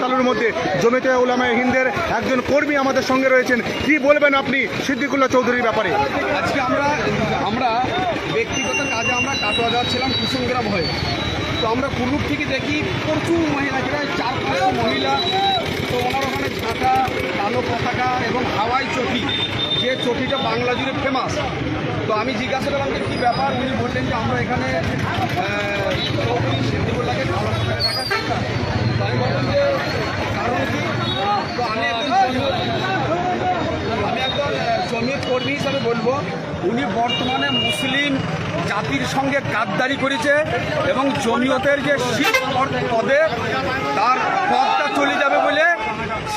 তালুর মধ্যে জমিতে উলামায়ে হিন্দের একজন কর্মী আমাদের সঙ্গে রয়েছেন। কি বলবেন আপনি সিদ্দিকুল্লাহ চৌধুরীর ব্যাপারে? আজকে আমরা আমরা ব্যক্তিগত কাজে আমরা কাটোয়া যাচ্ছিলাম কুসুমগ্রাম হয়ে। তো আমরা কুলুক থেকে দেখি প্রচুর মহিলা প্রায় চার পাঁচশো মহিলা, তো ওনার ওখানে ঝাঁটা, কালো পতাকা এবং হাওয়াই চটি। যে চটিটা বাংলা জুড়ে ফেমাস তো আমি জিজ্ঞাসা করলাম যে কী ব্যাপার? উনি বললেন যে আমরা এখানে পতাকা রাখার চেষ্টা তো আমি বললাম যে কারণ কি তো আমি একজন আমি একজন আহ, জমিয়ত কর্মী হিসাবে বলব, উনি বর্তমানে মুসলিম জাতির সঙ্গে গাদ্দারি করেছে এবং জমিয়তের যে শীত পদে তার পদটা চলে যাবে বলে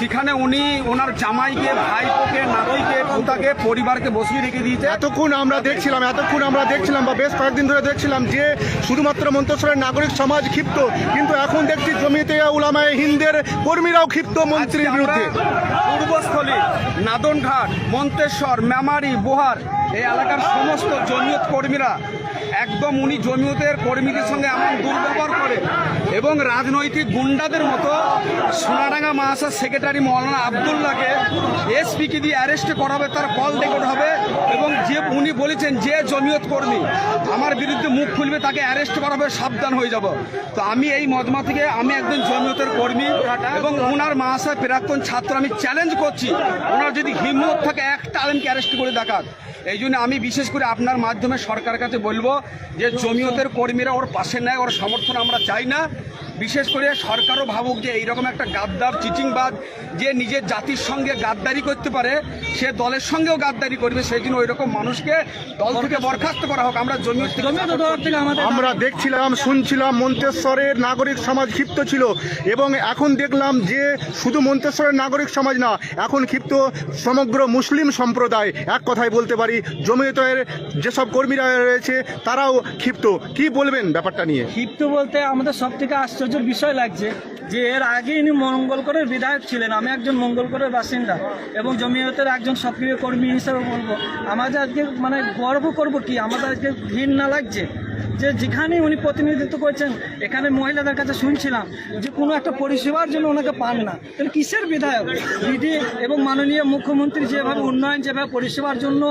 সেখানে উনি ওনার জামাইকে ভাইপোকে নাতিকে পুতাকে পরিবারকে বসিয়ে রেখে দিয়েছে। এতক্ষণ আমরা দেখছিলাম এতক্ষণ আমরা দেখছিলাম বা বেশ কয়েকদিন ধরে দেখছিলাম যে শুধুমাত্র মন্তেশ্বরের নাগরিক সমাজ ক্ষিপ্ত কিন্তু এখন দেখছি জমিতে উলামায় হিন্দের কর্মীরাও ক্ষিপ্ত মন্ত্রীর বিরুদ্ধে। পূর্বস্থলী নাদনঘাট মন্তেশ্বর মেমারি বোহার এই এলাকার সমস্ত জমিয়ত কর্মীরা একদম উনি জমিয়তের কর্মীদের সঙ্গে এমন দুর্ব্যবহার করে এবং রাজনৈতিক গুন্ডাদের মতো সোনাডাঙ্গা মাহাসার সেক্রেটারি মৌলানা আবদুল্লাহকে এসপিকে দিয়ে অ্যারেস্ট করা হবে তার কল রেকর্ড হবে এবং যে উনি বলেছেন যে জমিয়ত কর্মী, আমার বিরুদ্ধে মুখ খুলবে, তাকে অ্যারেস্ট করা হবে সাবধান হয়ে যাব। তো আমি এই মদমা থেকে আমি একজন জমিয়তের কর্মী এবং ওনার মা মাহাসায় প্রাক্তন ছাত্র, আমি চ্যালেঞ্জ করছি ওনার যদি হিম্মত থাকে, একটা আলেমকে অ্যারেস্ট করে দেখাক। এই জন্য আমি বিশেষ করে আপনার মাধ্যমে সরকারের কাছে বলব যে জমিয়তের কর্মীরা ওর পাশে নেয় ওর সমর্থন আমরা চাই না। বিশেষ করে সরকারও ভাবুক যে এইরকম একটা গাদ্দার চিটিংবাদ যে নিজের জাতির সঙ্গে গাদ্দারি করতে পারে সে দলের সঙ্গেও গাদ্দারি করবে সেই জন্য ওই রকম মানুষকে দল থেকে বরখাস্ত করা হোক। আমরা support আমরা দেখছিলাম শুনছিলাম মন্তেশ্বরের নাগরিক সমাজ ক্ষিপ্ত ছিল এবং এখন দেখলাম যে শুধু মন্তেশ্বরের নাগরিক সমাজ না এখন ক্ষিপ্ত সমগ্র মুসলিম সম্প্রদায় এক কথায় বলতে পারি। জমিয়তের যেসব কর্মীরা রয়েছে, তারাও ক্ষিপ্ত। কি বলবেন ব্যাপারটা নিয়ে? ক্ষিপ্ত বলতে আমাদের সব থেকে আশ্চর্যের বিষয় লাগছে যে এর আগে ইনি মঙ্গলকরের বিধায়ক ছিলেন। আমি একজন মঙ্গলকরের বাসিন্দা এবং জমিয়তের একজন সক্রিয় কর্মী হিসেবে বলব। আমাদের আজকে মানে গর্ব করব কি? আমাদের আজকে ঘৃণা লাগছে যে যেখানে উনি প্রতিনিধিত্ব করছেন, এখানে মহিলাদের কাছে শুনছিলাম যে কোনো একটা পরিষেবার জন্য ওনাকে পান না। তাহলে কিসের বিধায়ক? বিধি এবং মাননীয় মুখ্যমন্ত্রী যেভাবে উন্নয়ন, যেভাবে পরিষেবার জন্য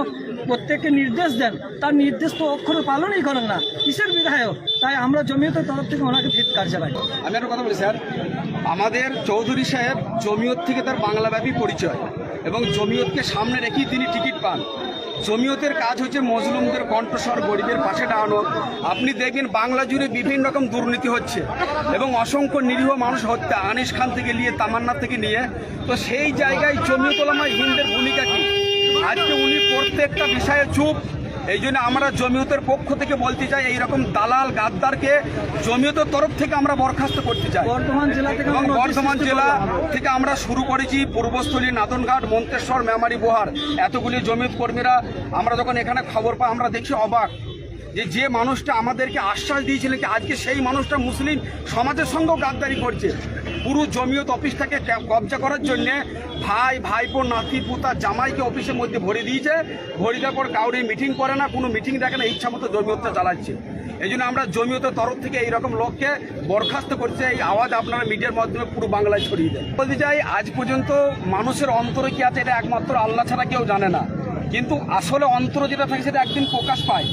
প্রত্যেককে নির্দেশ দেন, তার নির্দেশ তো অক্ষরে পালনই করেন না। কিসের বিধায়ক? তাই আমরা জমিয়তের তরফ থেকে ওনাকে ধিৎকার জানাই আমি একটা কথা বলি, স্যার। আমাদের চৌধুরী সাহেব জমিয়ত থেকে তার বাংলাব্যাপী পরিচয় এবং জমিয়তকে সামনে রেখেই তিনি টিকিট পান। জমিয়তের কাজ হচ্ছে মজলুমদের কণ্ঠস্বর গরিবের পাশে দাঁড়ানো। আপনি দেখবেন বাংলা জুড়ে বিভিন্ন রকম দুর্নীতি হচ্ছে এবং অসংখ্য নিরীহ মানুষ হত্যা, আনিস খান থেকে নিয়ে, তামান্না থেকে নিয়ে। তো সেই জায়গায় জমিয়তলামায় হিন্দের ভূমিকা কি? আজকে উনি প্রত্যেকটা বিষয়ে চুপ। এই জন্য আমরা জমিয়তের পক্ষ থেকে বলতে চাই এইরকম দালাল গাদ্দারকে জমিয়তের তরফ থেকে আমরা বরখাস্ত করতে চাই। বর্ধমান জেলা থেকে এবং বর্ধমান জেলা থেকে আমরা শুরু করেছি পূর্বস্থলী নাদনঘাট মন্তেশ্বর মেমারি বোহার এতগুলি জমিয়ত কর্মীরা আমরা যখন এখানে খবর পাই আমরা দেখি অবাক যে যে মানুষটা আমাদেরকে আশ্বাস দিয়েছিলেন কি আজকে সেই মানুষটা মুসলিম সমাজের সঙ্গেও গাদ্দারি করছে। পুরো জমিয়ত অফিসটাকে কবজা করার জন্যে ভাই, ভাইপো, নাতি, পুতা, জামাইকে অফিসের মধ্যে ভরে দিয়েছে। ভরে দেওয়ার পর কাউরি মিটিং করে না, কোনো মিটিং দেখে না ইচ্ছা মতো জমিয়তটা চালাচ্ছে। এই জন্য আমরা জমিয়তের তরফ থেকে এইরকম লোককে বরখাস্ত করছে, এই আওয়াজ আপনারা মিডিয়ার মাধ্যমে পুরো বাংলায় ছড়িয়ে দেয় বলতে চাই, আজ পর্যন্ত মানুষের অন্তরে কি আছে, এটা একমাত্র আল্লাহ ছাড়া কেউ জানে না। কিন্তু আসলে অন্তর যেটা থাকে, সেটা একদিন প্রকাশ পায়।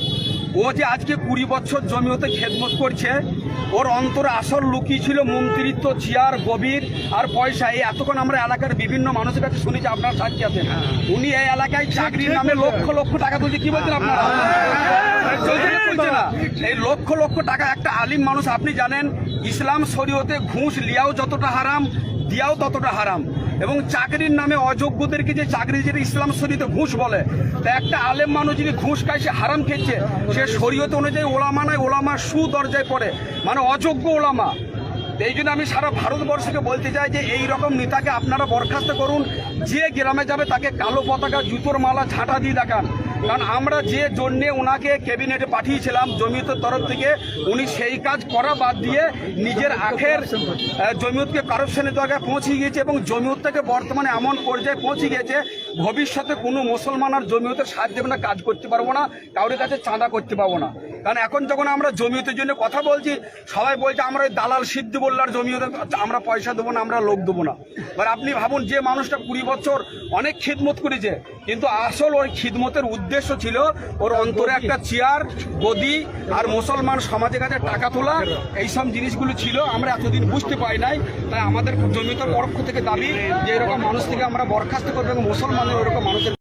ও যে আজকে কুড়ি বছর জমিয়তে খেদমত করছে ওর অন্তরে আসল লুকিয়ে ছিল মন্ত্রিত্ব চেয়ার গভীর আর পয়সা এই এতক্ষণ আমরা এলাকার বিভিন্ন মানুষের কাছে শুনেছি আপনার সাক্ষী আছেন উনি এই এলাকায় চাকরির নামে লক্ষ লক্ষ টাকা তুলছে কি বলছেন আপনারা এই লক্ষ লক্ষ টাকা একটা আলিম মানুষ আপনি জানেন ইসলাম শরীয়তে ঘুষ লিয়াও যতটা হারাম দিয়াও ততটা হারাম এবং চাকরির নামে অযোগ্যদেরকে যে চাকরি যেটা ইসলাম শরীয়তে ঘুষ বলে, তা একটা আলেম মানুষ যদি ঘুষ খায়, সে হারাম খেয়েছে। সে শরীয়ত অনুযায়ী ওলামা নয়, ওলামা সু দরজায় পড়ে। মানে অযোগ্য ওলামা। এই জন্য আমি সারা ভারতবর্ষকে বলতে চাই যে, এই রকম নেতাকে আপনারা বরখাস্ত করুন। যে গ্রামে যাবে, তাকে কালো পতাকা, জুতোর মালা, ঝাঁটা দিয়ে দেখান। কারণ আমরা যে জন্যে ওনাকে ক্যাবিনেটে পাঠিয়েছিলাম জমিয়তের তরফ থেকে, উনি সেই কাজ করা বাদ দিয়ে নিজের আখের জমিয়তকে কারপশনের জায়গায় পৌঁছে গিয়েছে এবং জমিয়ত থেকে বর্তমানে এমন পর্যায়ে পৌঁছে গিয়েছে, ভবিষ্যতে কোনো মুসলমান আর জমিয়তের সাহায্য কাজ করতে পারব না, কারোর কাছে চাঁদা করতে পারব না। কারণ এখন যখন আমরা জমিয়তের জন্য কথা বলছি, সবাই বলছে, আমরা ওই দালাল সিদ্ধ বললার জমিয়তের আমরা পয়সা দেবো না, আমরা লোক দেবো না। এবার আপনি ভাবুন, যে মানুষটা কুড়ি বছর অনেক খিদমত করেছে, কিন্তু আসল ওই খিদমতের উদ্দেশ্য ছিল ওর অন্তরে একটা চেয়ার, গদি আর মুসলমান সমাজের কাছে টাকা তোলা। এইসব জিনিসগুলো ছিল, আমরা এতদিন বুঝতে পাই নাই। তাই আমাদের জমিয়তের পক্ষ থেকে দাবি যে এরকম মানুষ থেকে আমরা বরখাস্ত করব এবং মুসলমানের ওরকম মানুষের